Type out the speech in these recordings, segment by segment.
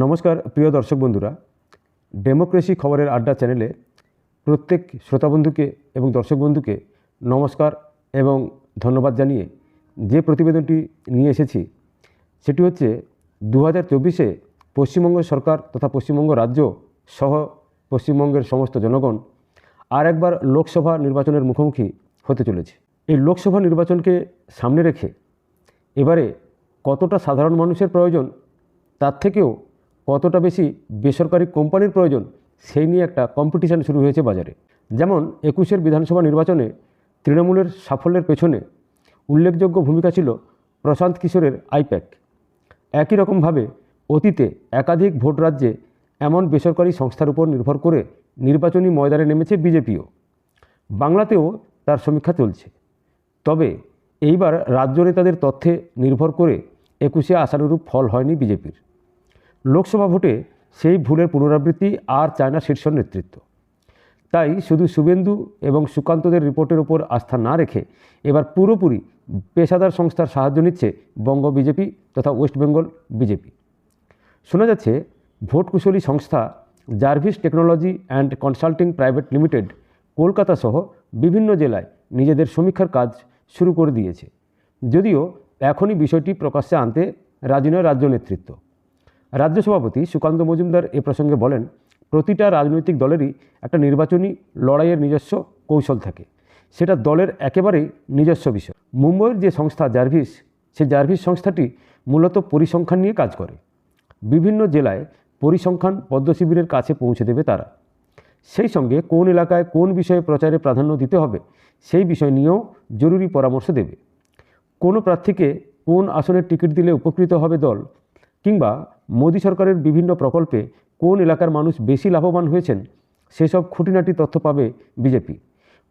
নমস্কার, প্রিয় দর্শক বন্ধুরা। ডেমোক্রেসি খবরের আড্ডা চ্যানেলে প্রত্যেক শ্রোতা বন্ধুকে এবং দর্শক বন্ধুকে নমস্কার এবং ধন্যবাদ জানিয়ে যে প্রতিবেদনটি নিয়ে এসেছি, সেটি হচ্ছে দু হাজার চব্বিশে পশ্চিমবঙ্গ সরকার তথা পশ্চিমবঙ্গ রাজ্য সহ পশ্চিমবঙ্গের সমস্ত জনগণ আর একবার লোকসভা নির্বাচনের মুখোমুখি হতে চলেছে। এই লোকসভা নির্বাচনকে সামনে রেখে এবারে কতটা সাধারণ মানুষের প্রয়োজন, তার থেকেও কতটা বেশি বেসরকারি কোম্পানির প্রয়োজন সেই নিয়ে একটা কম্পিটিশান শুরু হয়েছে বাজারে। যেমন একুশের বিধানসভা নির্বাচনে তৃণমূলের সাফল্যের পেছনে উল্লেখযোগ্য ভূমিকা ছিল প্রশান্ত কিশোরের আইপ্যাক। একই রকমভাবে অতীতে একাধিক ভোট রাজ্যে এমন বেসরকারি সংস্থার উপর নির্ভর করে নির্বাচনী ময়দানে নেমেছে বিজেপিও। বাংলাতেও তার সমীক্ষা চলছে। তবে এইবার রাজ্য নেতাদের তথ্যে নির্ভর করে একুশে আশানুরূপ ফল হয়নি বিজেপির। লোকসভা ভোটে সেই ভুলের পুনরাবৃত্তি আর চায় না শীর্ষ নেতৃত্ব। তাই শুধু শুভেন্দু এবং সুকান্তদের রিপোর্টের উপর আস্থা না রেখে এবার পুরোপুরি পেশাদার সংস্থার সাহায্য নিচ্ছে বঙ্গ বিজেপি তথা ওয়েস্ট বেঙ্গল বিজেপি। শোনা যাচ্ছে ভোট কুশলী সংস্থা Jarvis technology and consulting private limited Kolkata সহ বিভিন্ন জেলায় নিজেদের সমীক্ষার কাজ শুরু করে দিয়েছে। যদিও এখনই বিষয়টি প্রকাশ্যে আনতে রাজি নয় রাজ্য নেতৃত্ব। রাজ্য সভাপতি সুকান্ত মজুমদার এ প্রসঙ্গে বলেন, প্রতিটা রাজনৈতিক দলেরই একটা নির্বাচনী লড়াইয়ের নিজস্ব কৌশল থাকে। সেটা দলের একেবারেই নিজস্ব বিষয়। মুম্বইয়ের যে সংস্থা জার্ভিস সে জার্ভিস সংস্থাটি মূলত পরিসংখ্যান নিয়ে কাজ করে। বিভিন্ন জেলায় পরিসংখ্যান পদ্মশিবিরের কাছে পৌঁছে দেবে তারা। সেই সঙ্গে কোন এলাকায় কোন বিষয়ে প্রচারে প্রাধান্য দিতে হবে, সেই বিষয় নিয়েও জরুরি পরামর্শ দেবে। কোনো প্রার্থীকে কোন আসনের টিকিট দিলে উপকৃত হবে দল কিংবা মোদী সরকারের বিভিন্ন প্রকল্পে কোন এলাকার মানুষ বেশি লাভবান হয়েছেন, সেসব খুঁটিনাটি তথ্য পাবে বিজেপি।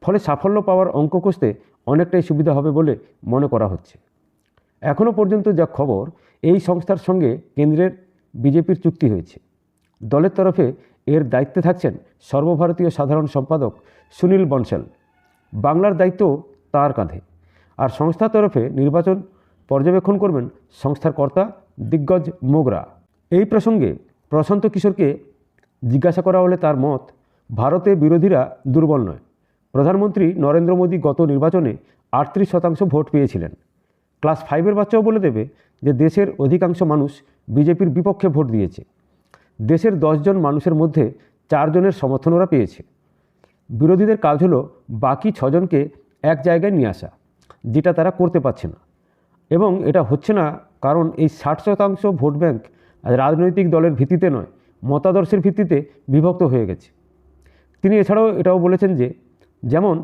ফলে সাফল্য পাওয়ার অঙ্ক কষতে অনেকটাই সুবিধা হবে বলে মনে করা হচ্ছে। এখনও পর্যন্ত যা খবর, এই সংস্থার সঙ্গে কেন্দ্রের বিজেপির চুক্তি হয়েছে। দলের তরফে এর দায়িত্বে থাকছেন সর্বভারতীয় সাধারণ সম্পাদক সুনীল বনশাল। বাংলার দায়িত্ব তার কাঁধে। আর সংস্থার তরফে নির্বাচন পর্যবেক্ষণ করবেন সংস্থার কর্তা দিগ্গজ মোগরা। এই প্রসঙ্গে প্রশান্ত কিশোরকে জিজ্ঞাসা করা হলে তার মত, ভারতে বিরোধীরা দুর্বল নয়। প্রধানমন্ত্রী নরেন্দ্র মোদী গত নির্বাচনে আটত্রিশ শতাংশ ভোট পেয়েছিলেন। ক্লাস ফাইভের বাচ্চাও বলে দেবে যে দেশের অধিকাংশ মানুষ বিজেপির বিপক্ষে ভোট দিয়েছে। দেশের দশজন মানুষের মধ্যে চারজনের সমর্থন ওরা পেয়েছে। বিরোধীদের কাজ হলো বাকি ছজনকে এক জায়গায় নিয়ে আসা, যেটা তারা করতে পারছে না। এবং এটা হচ্ছে না কারণ এই ষাট শতাংশ ভোট ব্যাঙ্ক রাজনৈতিক দলের ভিত্তিতে নয়, মতাদর্শের ভিত্তিতে বিভক্ত হয়ে গেছে। তিনি এছাড়াও এটাও বলেছেন যে, যেমন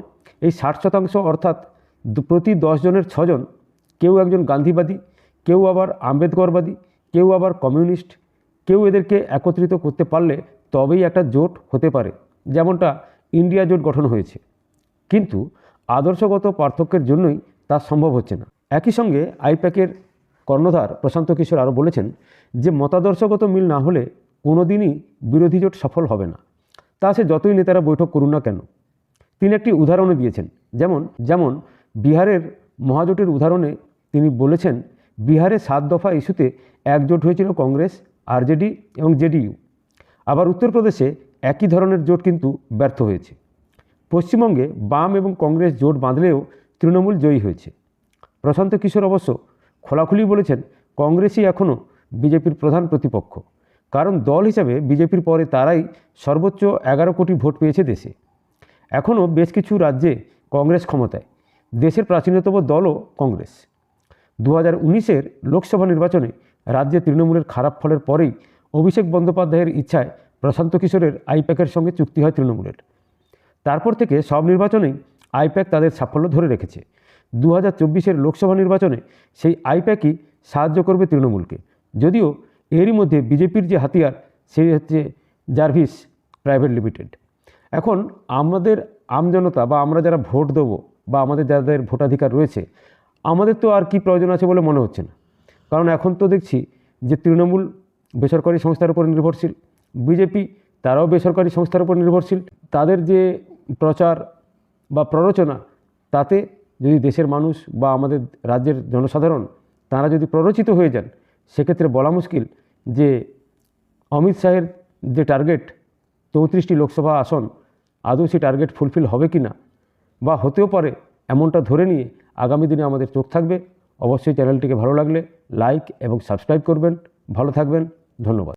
এই ষাট শতাংশ অর্থাৎ প্রতি জনের ছজন কেউ একজন গান্ধীবাদী, কেউ আবার আম্বেদকরবাদী, কেউ আবার কমিউনিস্ট, কেউ এদেরকে একত্রিত করতে পারলে তবেই একটা জোট হতে পারে, যেমনটা ইন্ডিয়া জোট গঠন হয়েছে। কিন্তু আদর্শগত পার্থক্যের জন্যই তা সম্ভব হচ্ছে না। একই সঙ্গে আইপ্যাকের কর্ণধার প্রশান্ত কিশোর আরও বলেছেন যে মতাদর্শগত মিল না হলে কোনো দিনই বিরোধী জোট সফল হবে না। তা সে যতই নেতারা বৈঠক করুন না কেন। তিনি একটি উদাহরণও দিয়েছেন। যেমন যেমন বিহারের মহাজোটের উদাহরণে তিনি বলেছেন, বিহারে সাত দফা ইস্যুতে একজোট হয়েছিল কংগ্রেস, আরজেডি এবং জেডিইউ। আবার উত্তরপ্রদেশে একই ধরনের জোট কিন্তু ব্যর্থ হয়েছে। পশ্চিমবঙ্গে বাম এবং কংগ্রেস জোট বাঁধলেও তৃণমূল জয়ী হয়েছে। প্রশান্ত কিশোর অবশ্য খোলাখুলি বলেছেন, কংগ্রেসই এখনও বিজেপির প্রধান প্রতিপক্ষ। কারণ দল হিসাবে বিজেপির পরে তারাই সর্বোচ্চ এগারো কোটি ভোট পেয়েছে দেশে। এখনও বেশ কিছু রাজ্যে কংগ্রেস ক্ষমতায়। দেশের প্রাচীনতম দলও কংগ্রেস। দু হাজার উনিশের লোকসভা নির্বাচনে রাজ্যে তৃণমূলের খারাপ ফলের পরেই অভিষেক বন্দ্যোপাধ্যায়ের ইচ্ছায় প্রশান্ত কিশোরের আইপ্যাকের সঙ্গে চুক্তি হয় তৃণমূলের। তারপর থেকে সব নির্বাচনেই আইপ্যাক তাদের সাফল্য ধরে রেখেছে। দু হাজার লোকসভা নির্বাচনে সেই আইপ্যাকই সাহায্য করবে তৃণমূলকে। যদিও এরই মধ্যে বিজেপির যে হাতিয়ার, সেই হচ্ছে জার্ভিস প্রাইভেট লিমিটেড। এখন আমাদের আমজনতা বা আমরা যারা ভোট দেবো বা আমাদের যাদের ভোটাধিকার রয়েছে, আমাদের তো আর কি প্রয়োজন আছে বলে মনে হচ্ছে না। কারণ এখন তো দেখছি যে তৃণমূল বেসরকারি সংস্থার উপর নির্ভরশীল, বিজেপি তারাও বেসরকারি সংস্থার উপর নির্ভরশীল। তাদের যে প্রচার বা প্ররোচনা, তাতে যদি দেশের মানুষ বা আমাদের রাজ্যের জনসাধারণ তারা যদি প্ররোচিত হয়ে যান, সেক্ষেত্রে বলা মুশকিল যে অমিত শাহের যে টার্গেট চৌত্রিশটি লোকসভা আসন, আদৌ সেই টার্গেট ফুলফিল হবে কি না? বা হতেও পারে এমনটা ধরে নিয়ে আগামী দিনে আমাদের চোখ থাকবে। অবশ্যই চ্যানেলটিকে ভালো লাগলে লাইক এবং সাবস্ক্রাইব করবেন। ভালো থাকবেন। ধন্যবাদ।